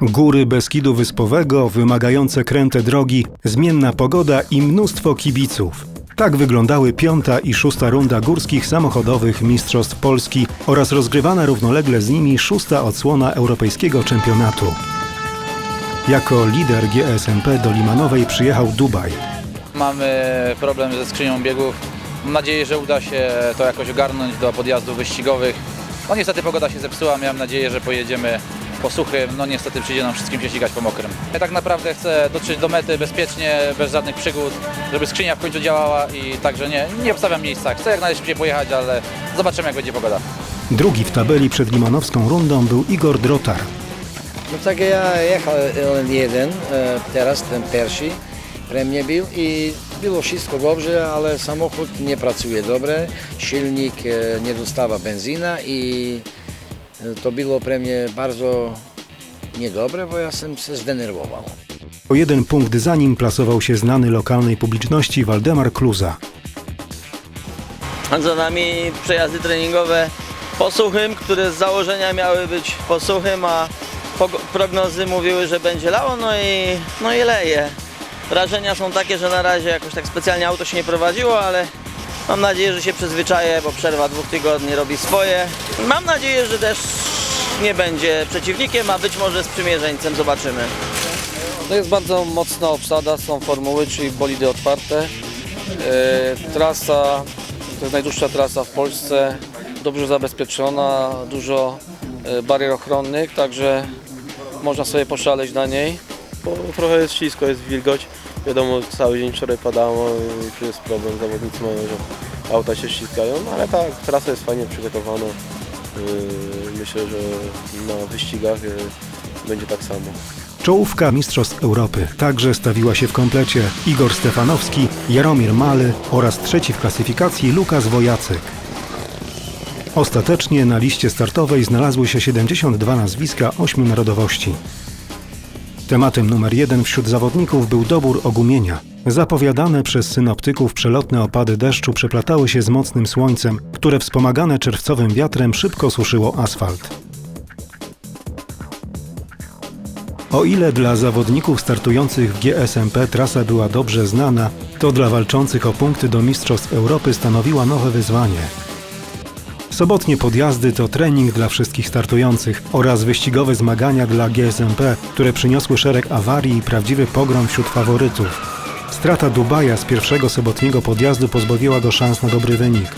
Góry Beskidu Wyspowego, wymagające kręte drogi, zmienna pogoda i mnóstwo kibiców. Tak wyglądały piąta i szósta runda górskich samochodowych Mistrzostw Polski oraz rozgrywana równolegle z nimi szósta odsłona europejskiego czempionatu. Jako lider GSMP do Limanowej przyjechał Dubaj. Mamy problem ze skrzynią biegów. Mam nadzieję, że uda się to jakoś ogarnąć do podjazdów wyścigowych. No niestety pogoda się zepsuła, miałem nadzieję, że pojedziemy po suchym. No niestety przyjdzie nam wszystkim się ścigać po mokrym. Ja tak naprawdę chcę dotrzeć do mety bezpiecznie, bez żadnych przygód, żeby skrzynia w końcu działała i także nie, nie obstawiam miejsca. Chcę jak najszybciej pojechać, ale zobaczymy jak będzie pogoda. Drugi w tabeli przed Limanowską rundą był Igor Drotar. No tak ja jechał jeden, e, teraz ten pierwszy pre mnie był i było wszystko dobrze, ale samochód nie pracuje dobrze, silnik e, nie dostawa benzyna i to było pre mnie bardzo niedobre, bo ja sam się zdenerwował. O jeden punkt za nim plasował się znany lokalnej publiczności Waldemar Kluza. Za nami przejazdy treningowe po suchym, które z założenia miały być po suchym, a prognozy mówiły, że będzie lało, no i, no i leje. Wrażenia są takie, że na razie jakoś tak specjalnie auto się nie prowadziło, ale mam nadzieję, że się przyzwyczaję, bo przerwa dwóch tygodni robi swoje. Mam nadzieję, że deszcz nie będzie przeciwnikiem, a być może sprzymierzeńcem, zobaczymy. To jest bardzo mocna obsada, są formuły, czyli bolidy otwarte. E, trasa, to jest najdłuższa trasa w Polsce, dobrze zabezpieczona, dużo e, barier ochronnych, także można sobie poszaleć na niej. Bo trochę jest ślisko, jest wilgoć. Wiadomo, cały dzień wczoraj padało i tu jest problem. Zawodnicy mają, że auta się ściskają, no ale tak, trasa jest fajnie przygotowana. Yy, Myślę, że na wyścigach yy, będzie tak samo. Czołówka Mistrzostw Europy także stawiła się w komplecie Igor Stefanowski, Jaromir Maly oraz trzeci w klasyfikacji Lukas Wojacyk. Ostatecznie na liście startowej znalazły się 72 nazwiska ośmiu narodowości. Tematem numer jeden wśród zawodników był dobór ogumienia. Zapowiadane przez synoptyków przelotne opady deszczu przeplatały się z mocnym słońcem, które wspomagane czerwcowym wiatrem szybko suszyło asfalt. O ile dla zawodników startujących w GSMP trasa była dobrze znana, to dla walczących o punkty do Mistrzostw Europy stanowiła nowe wyzwanie. Sobotnie podjazdy to trening dla wszystkich startujących oraz wyścigowe zmagania dla GSMP, które przyniosły szereg awarii i prawdziwy pogrom wśród faworytów. Strata Dubaja z pierwszego sobotniego podjazdu pozbawiła go szans na dobry wynik.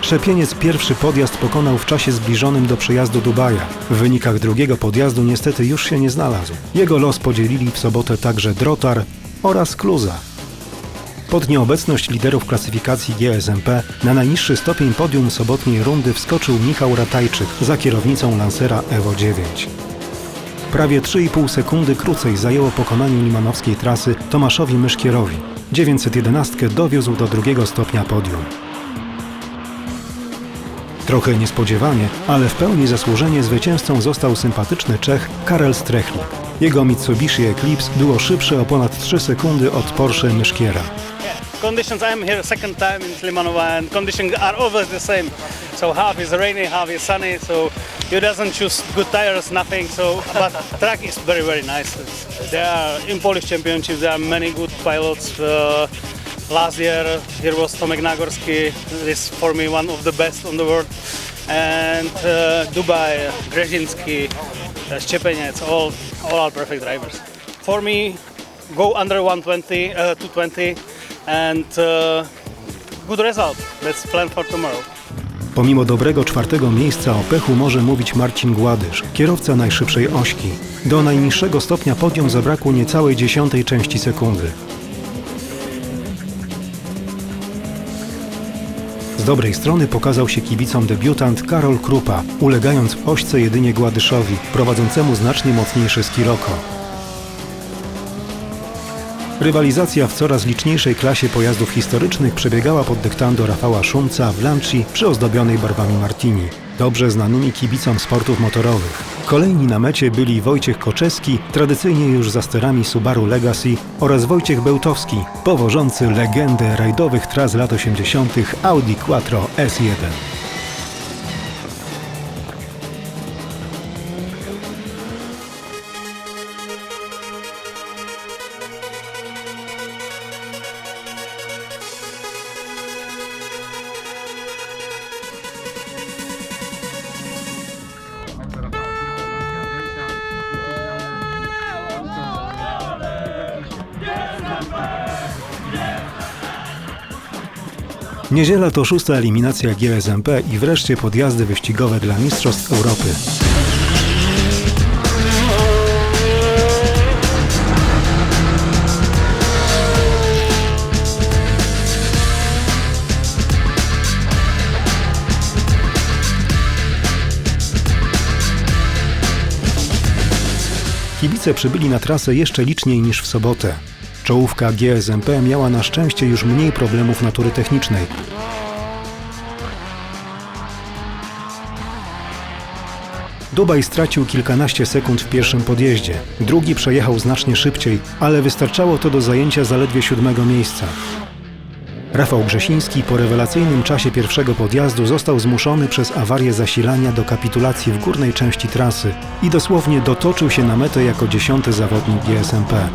Szepieniec pierwszy podjazd pokonał w czasie zbliżonym do przyjazdu Dubaja. W wynikach drugiego podjazdu niestety już się nie znalazł. Jego los podzielili w sobotę także Drotar oraz Kluza. Pod nieobecność liderów klasyfikacji GSMP na najniższy stopień podium sobotniej rundy wskoczył Michał Ratajczyk za kierownicą Lancera Evo 9. Prawie 3,5 sekundy krócej zajęło pokonanie limanowskiej trasy Tomaszowi Myszkierowi. 911 dowiózł do drugiego stopnia podium. Trochę niespodziewanie, ale w pełni zasłużenie zwycięzcą został sympatyczny Czech Karel Strechlik. Jego Mitsubishi Eclipse było szybsze o ponad 3 sekundy od Porsche Myszkiera. Conditions i'm here second time in Slimanova and conditions are always the same. So half is rainy half is sunny so you doesn't choose good tires nothing. So but track is very very nice. It's- there are in polish championships there are many good pilots. Uh, last year here was tomek nagorski. This for me one of the best on the world. And uh, dubai Grzezinski, uh, Szczepeniec, all all are perfect drivers. For me go under 120 uh, 220 and uh, good result. Let's plan for tomorrow. Pomimo dobrego czwartego miejsca o pechu może mówić Marcin Gładysz, kierowca najszybszej ośki. Do najniższego stopnia podium zabrakło niecałej dziesiątej części sekundy. Z dobrej strony pokazał się kibicom debiutant Karol Krupa, ulegając w ośce jedynie Gładyszowi, prowadzącemu znacznie mocniejszy Skiroko. Rywalizacja w coraz liczniejszej klasie pojazdów historycznych przebiegała pod dyktando Rafała Szumca w Lancia przyozdobionej barwami Martini, dobrze znanymi kibicom sportów motorowych. Kolejni na mecie byli Wojciech Koczeski, tradycyjnie już za sterami Subaru Legacy oraz Wojciech Bełtowski, powożący legendę rajdowych tras lat 80. Audi Quattro S1. Niedziela to szósta eliminacja GSMP i wreszcie podjazdy wyścigowe dla Mistrzostw Europy. Kibice przybyli na trasę jeszcze liczniej niż w sobotę. Czołówka GSMP miała na szczęście już mniej problemów natury technicznej. Dubaj stracił kilkanaście sekund w pierwszym podjeździe. Drugi przejechał znacznie szybciej, ale wystarczało to do zajęcia zaledwie siódmego miejsca. Rafał Grzesiński po rewelacyjnym czasie pierwszego podjazdu został zmuszony przez awarię zasilania do kapitulacji w górnej części trasy i dosłownie dotoczył się na metę jako dziesiąty zawodnik GSMP.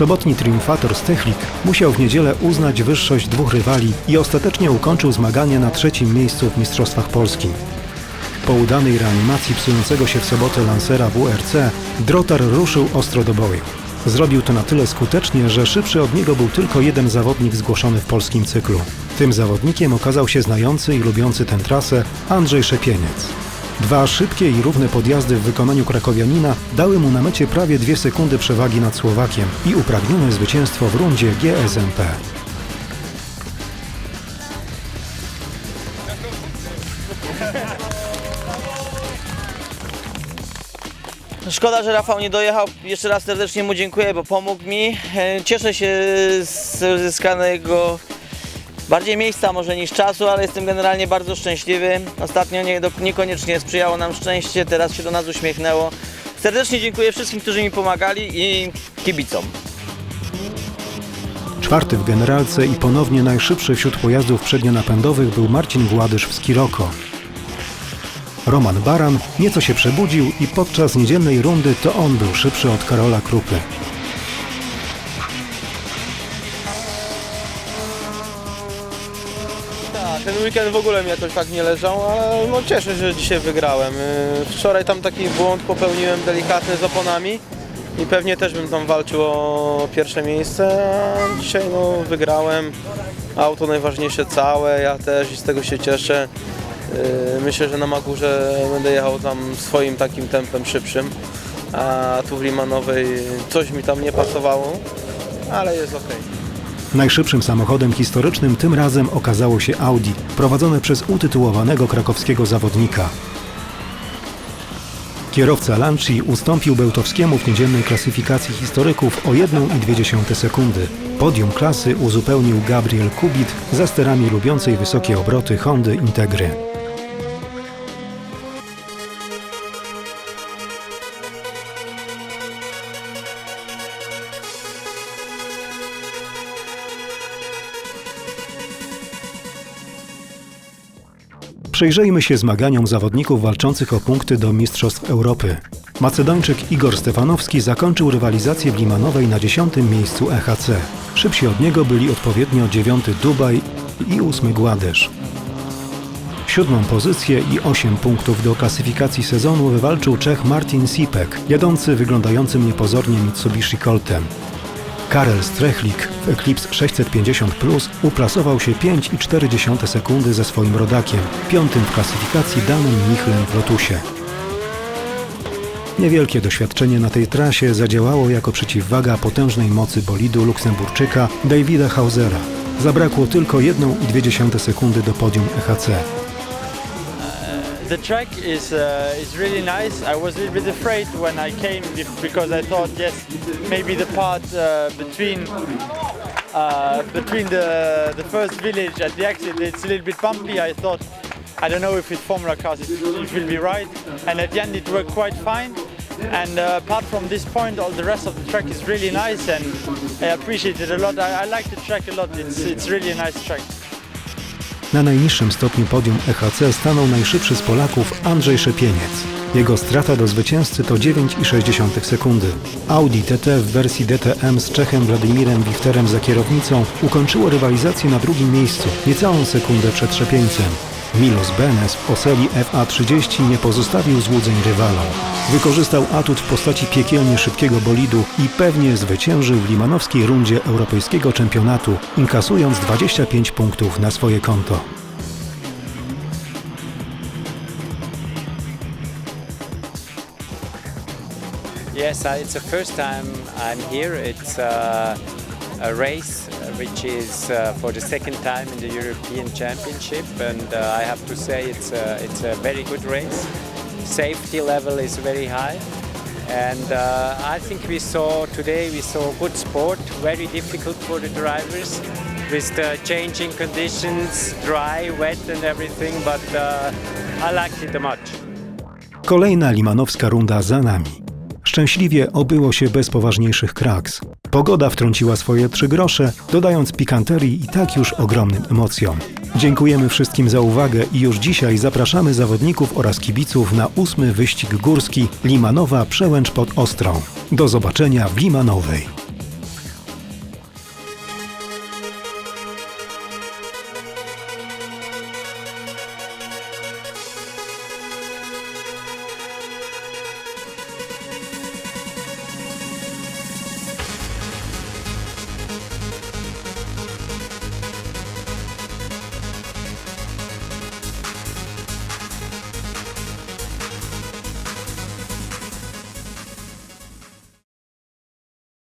Sobotni triumfator Stechlik musiał w niedzielę uznać wyższość dwóch rywali i ostatecznie ukończył zmaganie na trzecim miejscu w Mistrzostwach Polski. Po udanej reanimacji psującego się w sobotę lansera WRC, Drotar ruszył ostro do boju. Zrobił to na tyle skutecznie, że szybszy od niego był tylko jeden zawodnik zgłoszony w polskim cyklu. Tym zawodnikiem okazał się znający i lubiący tę trasę Andrzej Szepieniec. Dwa szybkie i równe podjazdy w wykonaniu krakowianina dały mu na mecie prawie dwie sekundy przewagi nad Słowakiem i upragnione zwycięstwo w rundzie GSMP. Szkoda, że Rafał nie dojechał. Jeszcze raz serdecznie mu dziękuję, bo pomógł mi. E, Cieszę się z uzyskanego bardziej miejsca może niż czasu, ale jestem generalnie bardzo szczęśliwy. Ostatnio nie, niekoniecznie sprzyjało nam szczęście, teraz się do nas uśmiechnęło. Serdecznie dziękuję wszystkim, którzy mi pomagali i kibicom. Czwarty w generalce i ponownie najszybszy wśród pojazdów przednionapędowych był Marcin Władysz w Skiroko. Roman Baran nieco się przebudził i podczas niedzielnej rundy to on był szybszy od Karola Krupy. Weekend w ogóle mi jakoś tak nie leżał, ale no cieszę się, że dzisiaj wygrałem. Yy, Wczoraj tam taki błąd popełniłem delikatny z oponami i pewnie też bym tam walczył o pierwsze miejsce, a dzisiaj no wygrałem. Auto najważniejsze całe, ja też i z tego się cieszę. Yy, Myślę, że na Magurze będę jechał tam swoim takim tempem szybszym, a tu w Limanowej coś mi tam nie pasowało, ale jest ok. Najszybszym samochodem historycznym tym razem okazało się Audi, prowadzone przez utytułowanego krakowskiego zawodnika. Kierowca Lanci ustąpił Bełtowskiemu w niedzielnej klasyfikacji historyków o 1,2 sekundy. Podium klasy uzupełnił Gabriel Kubit za sterami lubiącej wysokie obroty Hondy Integry. Przyjrzyjmy się zmaganiom zawodników walczących o punkty do Mistrzostw Europy. Macedończyk Igor Stefanowski zakończył rywalizację w Limanowej na dziesiątym miejscu EHC. Szybsi od niego byli odpowiednio dziewiąty Dubaj i ósmy Gładesz. Siódmą pozycję i 8 punktów do klasyfikacji sezonu wywalczył Czech Martin Sipek, jadący wyglądającym niepozornie Mitsubishi Coltem. Karel Strechlik w Eclipse 650 Plus uplasował się 5,4 sekundy ze swoim rodakiem, piątym w klasyfikacji Danem Michlem w Lotusie. Niewielkie doświadczenie na tej trasie zadziałało jako przeciwwaga potężnej mocy bolidu Luksemburczyka Davida Hausera. Zabrakło tylko 1,2 sekundy do podium EHC. The track is uh, is really nice. I was a little bit afraid when I came because I thought yes maybe the part uh, between uh, between the the first village at the exit it's a little bit bumpy. I thought I don't know if with Formula cars it, it will be right. And at the end it worked quite fine. And uh, apart from this point, all the rest of the track is really nice, and I appreciate it a lot. I, I like the track a lot. It's it's really a nice track. Na najniższym stopniu podium EHC stanął najszybszy z Polaków Andrzej Szepieniec. Jego strata do zwycięzcy to 9,6 sekundy. Audi TT w wersji DTM z Czechem Władimirem Wichterem za kierownicą ukończyło rywalizację na drugim miejscu, niecałą sekundę przed Szepieńcem. Milos Benes w Oseli FA30 nie pozostawił złudzeń rywalom. Wykorzystał atut w postaci piekielnie szybkiego bolidu i pewnie zwyciężył w limanowskiej rundzie europejskiego czempionatu, inkasując 25 punktów na swoje konto. Yes, uh, it's the first time I'm here. It's uh, a race which is uh, for the second time in the European Championship, and uh, I have to say it's a, it's a very good race. Safety level is very high, and uh, I think we saw today we saw good sport. Very difficult for the drivers with the changing conditions, dry, wet, and everything. But uh, I liked it much. Kolejna limanowska runda za nami. Szczęśliwie obyło się bez poważniejszych kraks. Pogoda wtrąciła swoje trzy grosze, dodając pikanterii i tak już ogromnym emocjom. Dziękujemy wszystkim za uwagę i już dzisiaj zapraszamy zawodników oraz kibiców na ósmy wyścig górski Limanowa Przełęcz pod Ostrą. Do zobaczenia w Limanowej.